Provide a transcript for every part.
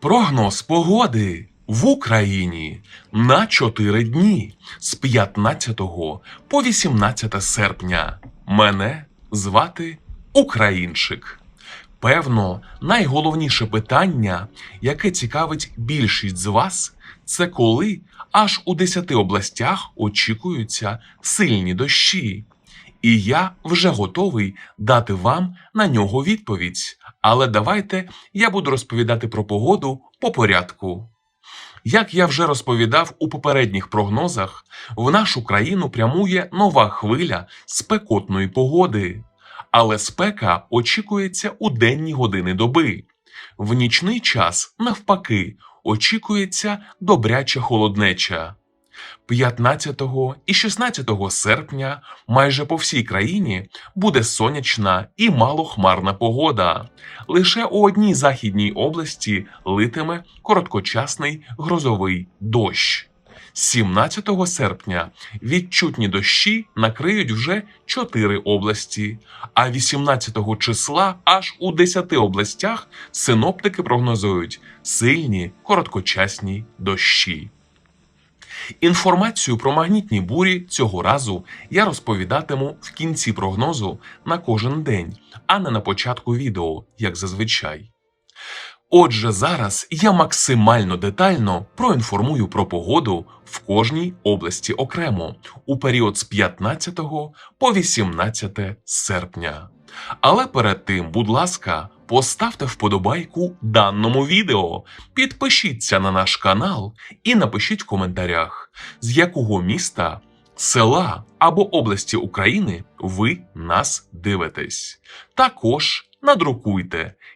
Прогноз погоди в Україні на 4 дні з 15 по 18 серпня. Мене звати Українчик. Певно, найголовніше питання, яке цікавить більшість з вас, це коли аж у 10 областях очікуються сильні дощі. І я вже готовий дати вам на нього відповідь. Але давайте я буду розповідати про погоду по порядку. Як я вже розповідав у попередніх прогнозах, в нашу країну прямує нова хвиля спекотної погоди. Але спека очікується у денні години доби. В нічний час, навпаки, очікується добряча холоднеча. 15 і 16 серпня майже по всій країні буде сонячна і малохмарна погода. Лише у одній західній області литиме короткочасний грозовий дощ. 17 серпня відчутні дощі накриють вже 4 області, а 18 числа аж у 10 областях синоптики прогнозують сильні короткочасні дощі. Інформацію про магнітні бурі цього разу я розповідатиму в кінці прогнозу на кожен день, а не на початку відео, як зазвичай. Отже, зараз я максимально детально проінформую про погоду в кожній області окремо у період з 15 по 18 серпня. Але перед тим, будь ласка, поставте вподобайку даному відео, підпишіться на наш канал і напишіть в коментарях, з якого міста, села або області України ви нас дивитесь. Також надрукуйте,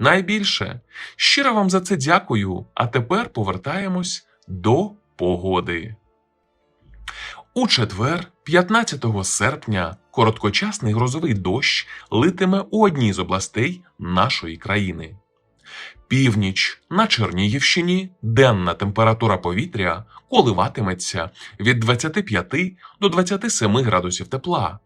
найбільше. Щиро вам за це дякую. А тепер повертаємось до погоди. У четвер, 15 серпня, короткочасний грозовий дощ литиме у одній з областей нашої країни. Північ на Чернігівщині денна температура повітря коливатиметься від 25 до 27 градусів тепла,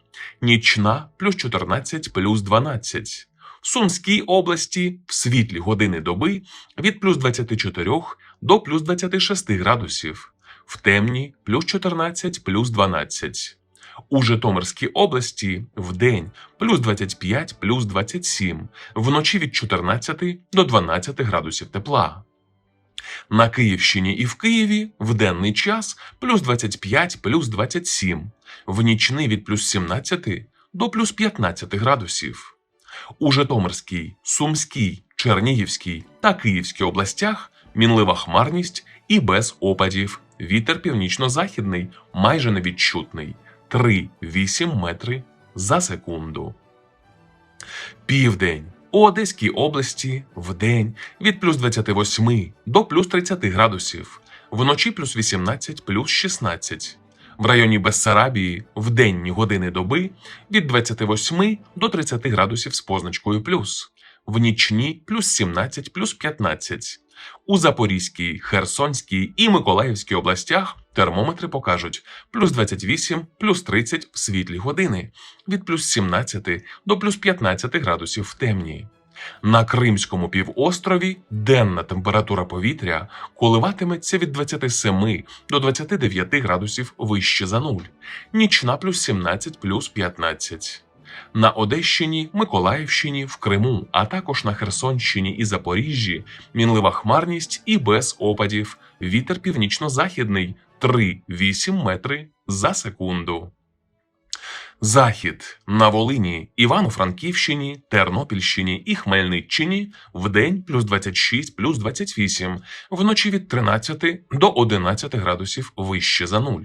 нічна плюс 14 плюс 12. В Сумській області в світлі години доби від плюс 24 до плюс 26 градусів, в темні плюс 14 плюс 12. У Житомирській області в день плюс 25 плюс 27, вночі від 14 до 12 градусів тепла. На Київщині і в Києві в денний час плюс 25 плюс 27, в нічний від плюс 17 до плюс 15 градусів. У Житомирській, Сумській, Чернігівській та Київській областях мінлива хмарність і без опадів. Вітер північно-західний майже невідчутний 3-8 метри за секунду. Південь. У Одеській області вдень від плюс 28 до плюс 30 градусів, вночі плюс 18 плюс 16. В районі Бессарабії в денні години доби від 28 до 30 градусів з позначкою плюс, в нічні плюс 17 плюс 15. У Запорізькій, Херсонській і Миколаївській областях термометри покажуть плюс 28, плюс 30 в світлі години, від плюс 17 до плюс 15 градусів в темні. На Кримському півострові денна температура повітря коливатиметься від 27 до 29 градусів вище за нуль, нічна плюс 17 плюс 15. На Одещині, Миколаївщині, в Криму, а також на Херсонщині і Запоріжжі мінлива хмарність і без опадів. Вітер північно-західний 3-8 метри за секунду. Захід на Волині, Івано-Франківщині, Тернопільщині і Хмельниччині вдень плюс 26, плюс 28, вночі від 13 до 11 градусів вище за нуль.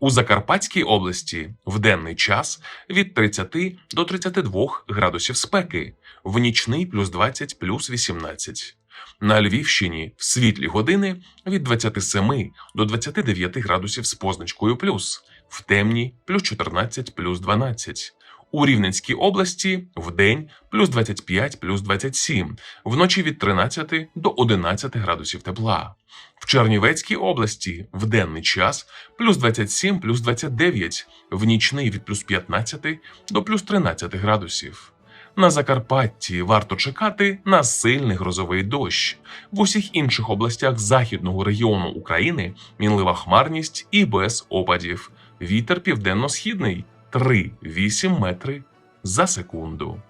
У Закарпатській області в денний час від 30 до 32 градусів спеки, в нічний плюс 20 плюс 18. На Львівщині в світлі години від 27 до 29 градусів з позначкою плюс, в темні плюс 14 плюс 12. У Рівненській області в день плюс 25 плюс 27, вночі від 13 до 11 градусів тепла. В Чернівецькій області в денний час плюс 27 плюс 29, в нічний від плюс 15 до плюс 13 градусів. На Закарпатті варто чекати на сильний грозовий дощ. В усіх інших областях західного регіону України мінлива хмарність і без опадів. Вітер південно-східний 3-8 метри за секунду.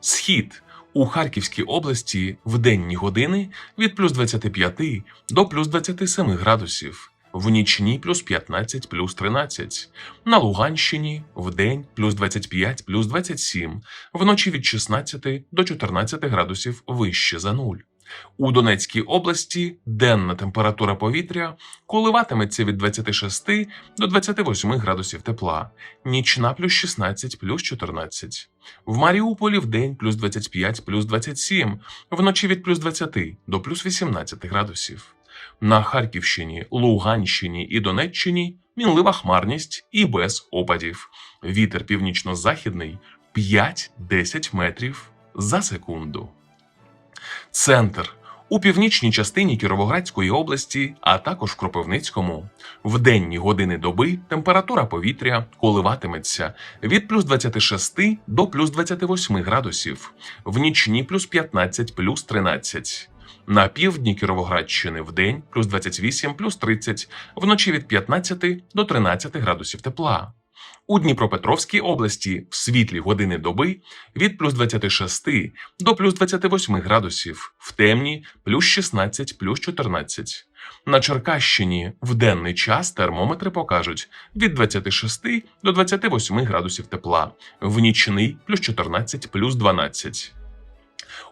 Схід у Харківській області в денні години від плюс 25 до плюс 27 градусів, в нічні плюс 15 плюс 13, на Луганщині в день плюс 25 плюс 27, вночі від 16 до 14 градусів вище за нуль. У Донецькій області денна температура повітря коливатиметься від 26 до 28 градусів тепла, нічна плюс 16 плюс 14. В Маріуполі в день плюс 25 плюс 27, вночі від плюс 20 до плюс 18 градусів. На Харківщині, Луганщині і Донеччині мінлива хмарність і без опадів. Вітер північно-західний 5-10 метрів за секунду. Центр у північній частині Кіровоградської області, а також в Кропивницькому. В денні години доби температура повітря коливатиметься від плюс 26 до плюс 28 градусів, в нічні плюс 15 плюс 13. На півдні Кіровоградщини в день плюс 28 плюс 30, вночі від 15 до 13 градусів тепла. У Дніпропетровській області в світлі години доби від плюс 26 до плюс 28 градусів, в темні плюс 16 плюс 14. На Черкащині в денний час термометри покажуть від 26 до 28 градусів тепла, в нічний плюс 14 плюс 12.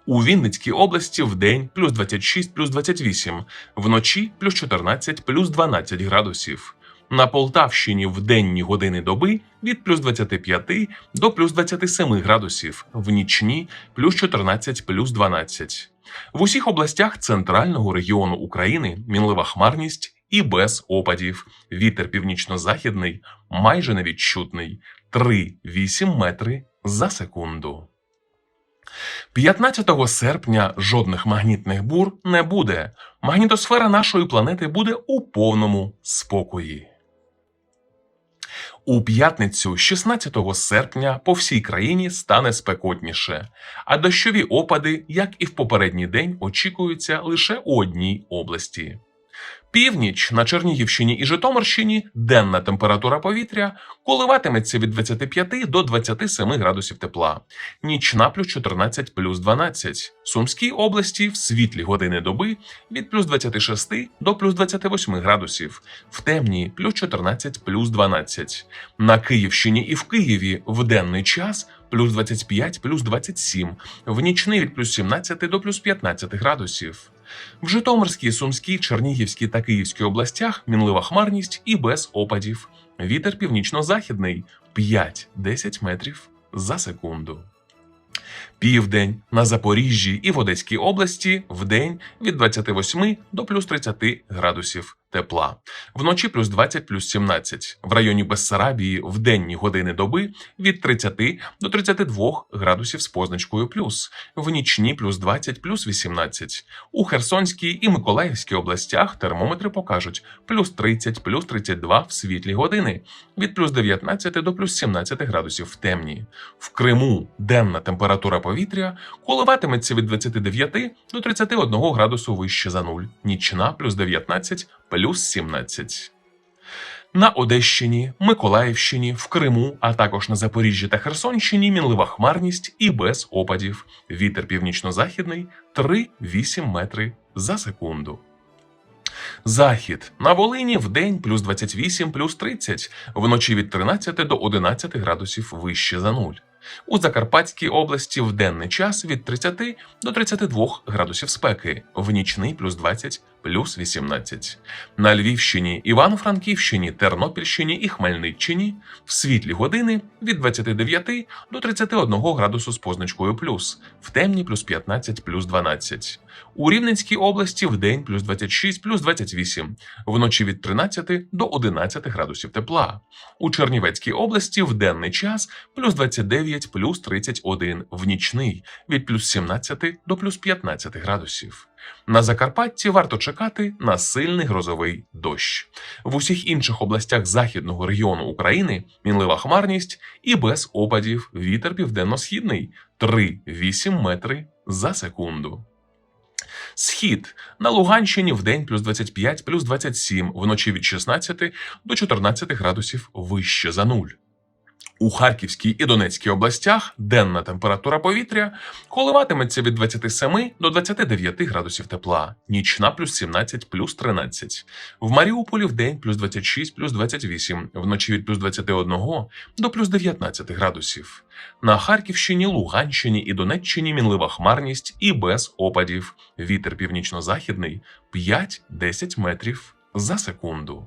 У Вінницькій області в день плюс 26 плюс 28, вночі плюс 14 плюс 12 градусів. На Полтавщині в денні години доби від плюс 25 до плюс 27 градусів, в нічні плюс 14 плюс 12. В усіх областях центрального регіону України мінлива хмарність і без опадів. Вітер північно-західний майже невідчутний 3-8 метри за секунду. 15 серпня жодних магнітних бур не буде. Магнітосфера нашої планети буде у повному спокої. У п'ятницю, 16 серпня, по всій країні стане спекотніше, а дощові опади, як і в попередній день, очікуються лише у одній області. Північ на Чернігівщині і Житомирщині денна температура повітря коливатиметься від 25 до 27 градусів тепла, нічна плюс 14 плюс 12. Сумській області в світлі години доби від плюс 26 до плюс 28 градусів, в темні плюс 14 плюс 12. На Київщині і в Києві в денний час плюс 25 плюс 27, в нічний від плюс 17 до плюс 15 градусів. В Житомирській, Сумській, Чернігівській та Київській областях мінлива хмарність і без опадів. Вітер північно-західний 5-10 метрів за секунду. Південь на Запоріжжі і в Одеській області вдень від 28 до плюс 30 градусів тепла. Вночі плюс 20 плюс 17. В районі Бессарабії в денні години доби від 30 до 32 градусів з позначкою плюс. В нічні плюс 20 плюс 18. У Херсонській і Миколаївській областях термометри покажуть плюс 30 плюс 32 в світлі години. Від плюс 19 до плюс 17 градусів в темні. В Криму денна температура повітря коливатиметься від 29 до 31 градусу вище за нуль. Нічна плюс 19 плюс 17. На Одещині, Миколаївщині, в Криму, а також на Запоріжжі та Херсонщині мінлива хмарність і без опадів. Вітер північно-західний 3-8 метри за секунду. Захід на Волині в день плюс 28 плюс 30, вночі від 13 до 11 градусів вище за нуль. У Закарпатській області в денний час від 30 до 32 градусів спеки, в нічний плюс 20 плюс 18. На Львівщині, Івано-Франківщині, Тернопільщині і Хмельниччині в світлі години від 29 до 31 градусу з позначкою плюс, в темні плюс 15 плюс 12. У Рівненській області в день плюс 26 плюс 28, вночі від 13 до 11 градусів тепла. У Чернівецькій області в денний час плюс 29 плюс 31, в нічний від плюс 17 до плюс 15 градусів. На Закарпатті варто чекати на сильний грозовий дощ. В усіх інших областях західного регіону України мінлива хмарність і без опадів вітер південно-східний 3-8 метри за секунду. Схід на Луганщині в день плюс 25, плюс 27, вночі від 16 до 14 градусів вище за нуль. У Харківській і Донецькій областях денна температура повітря коливатиметься від 27 до 29 градусів тепла, нічна плюс 17 плюс 13. В Маріуполі в день плюс 26 плюс 28, вночі від плюс 21 до плюс 19 градусів. На Харківщині, Луганщині і Донеччині мінлива хмарність і без опадів. Вітер північно-західний 5-10 метрів за секунду.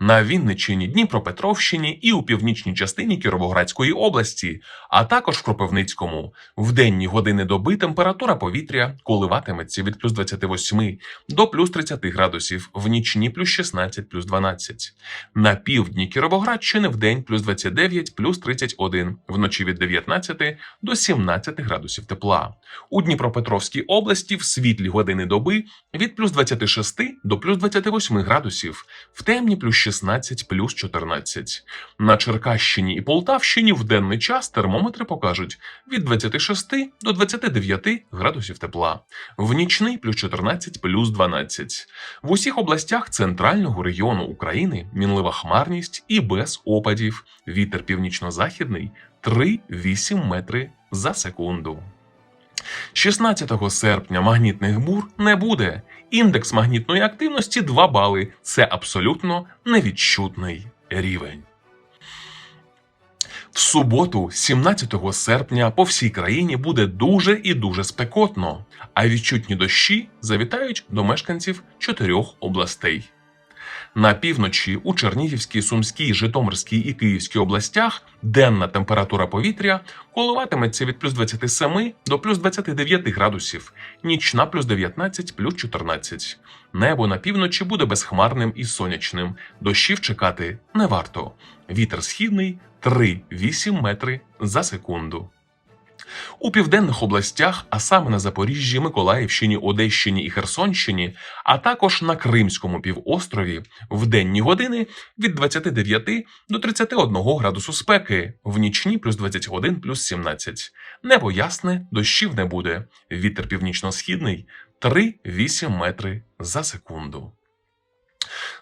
на Вінниччині, Дніпропетровщині і у північній частині Кіровоградської області, а також в Кропивницькому. В денні години доби температура повітря коливатиметься від плюс 28 до плюс 30 градусів, в нічні плюс 16 плюс 12. На півдні Кіровоградщини в день плюс 29 плюс 31, вночі від 19 до 17 градусів тепла. У Дніпропетровській області в світлі години доби від плюс 26 до плюс 28 градусів, в темні плюс 16 плюс 14. На Черкащині і Полтавщині в денний час термометри покажуть від 26 до 29 градусів тепла, в нічний плюс 14 плюс 12. В усіх областях центрального регіону України мінлива хмарність і без опадів. Вітер північно-західний 3-8 метри за секунду. 16 серпня магнітних бур не буде. Індекс магнітної активності 2 бали. Це абсолютно невідчутний рівень. В суботу, 17 серпня, по всій країні буде дуже і дуже спекотно, а відчутні дощі завітають до мешканців чотирьох областей. На півночі у Чернігівській, Сумській, Житомирській і Київській областях денна температура повітря коливатиметься від плюс 27 до плюс 29 градусів, нічна плюс 19 плюс 14. Небо на півночі буде безхмарним і сонячним. Дощів чекати не варто. Вітер східний 3-8 метри за секунду. У південних областях, а саме на Запоріжжі, Миколаївщині, Одещині і Херсонщині, а також на Кримському півострові, в денні години від 29 до 31 градусу спеки, в нічні плюс 21 плюс 17. Небо ясне, дощів не буде. Вітер північно-східний 3-8 метри за секунду.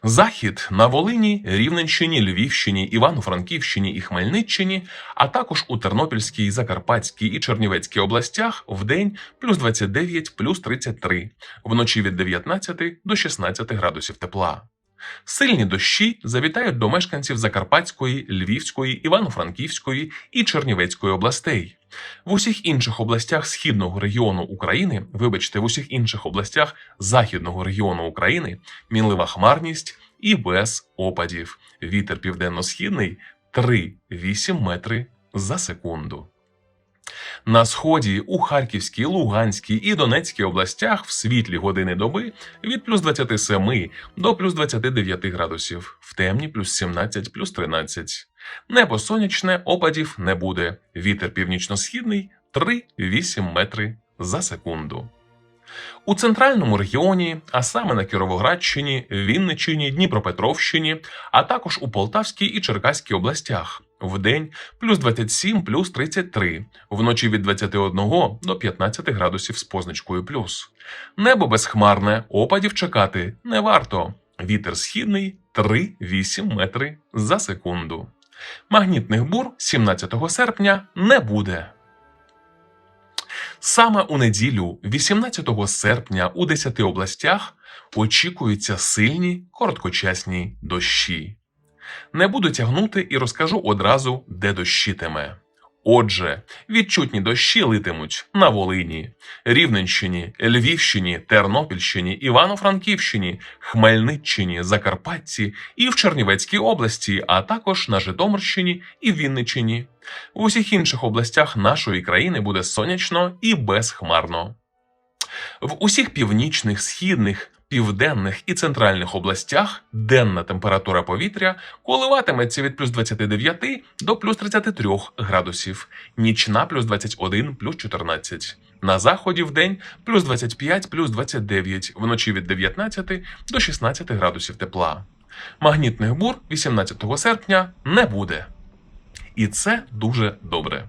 Захід на Волині, Рівненщині, Львівщині, Івано-Франківщині і Хмельниччині, а також у Тернопільській, Закарпатській і Чернівецькій областях в день плюс 29, плюс 33, вночі від 19 до 16 градусів тепла. Сильні дощі завітають до мешканців Закарпатської, Львівської, Івано-Франківської і Чернівецької областей. В усіх інших областях східного регіону України, вибачте, в усіх інших областях західного регіону України мінлива хмарність і без опадів. Вітер південно-східний 3-8 метри за секунду. На сході у Харківській, Луганській і Донецькій областях в світлі години доби від плюс 27 до плюс 29 градусів, в темні плюс 17 плюс 13. Небо сонячне, опадів не буде. Вітер північно-східний 3-8 метри за секунду. У центральному регіоні, а саме на Кіровоградщині, Вінниччині, Дніпропетровщині, а також у Полтавській і Черкаській областях. Вдень плюс 27, плюс 33, вночі від 21 до 15 градусів з позначкою плюс. Небо безхмарне, опадів чекати не варто. Вітер східний 3-8 метри за секунду. Магнітних бур 17 серпня не буде. Саме у неділю, 18 серпня, у 10 областях очікуються сильні короткочасні дощі. Не буду тягнути і розкажу одразу, де дощитиме. Отже, відчутні дощі литимуть на Волині, Рівненщині, Львівщині, Тернопільщині, Івано-Франківщині, Хмельниччині, Закарпатті і в Чернівецькій області, а також на Житомирщині і Вінниччині. В усіх інших областях нашої країни буде сонячно і безхмарно. В усіх північних, східних, південних і центральних областях денна температура повітря коливатиметься від плюс 29 до плюс 33 градусів, нічна плюс 21 плюс 14. На заході в день плюс 25 плюс 29, вночі від 19 до 16 градусів тепла. Магнітних бур 18 серпня не буде. І це дуже добре.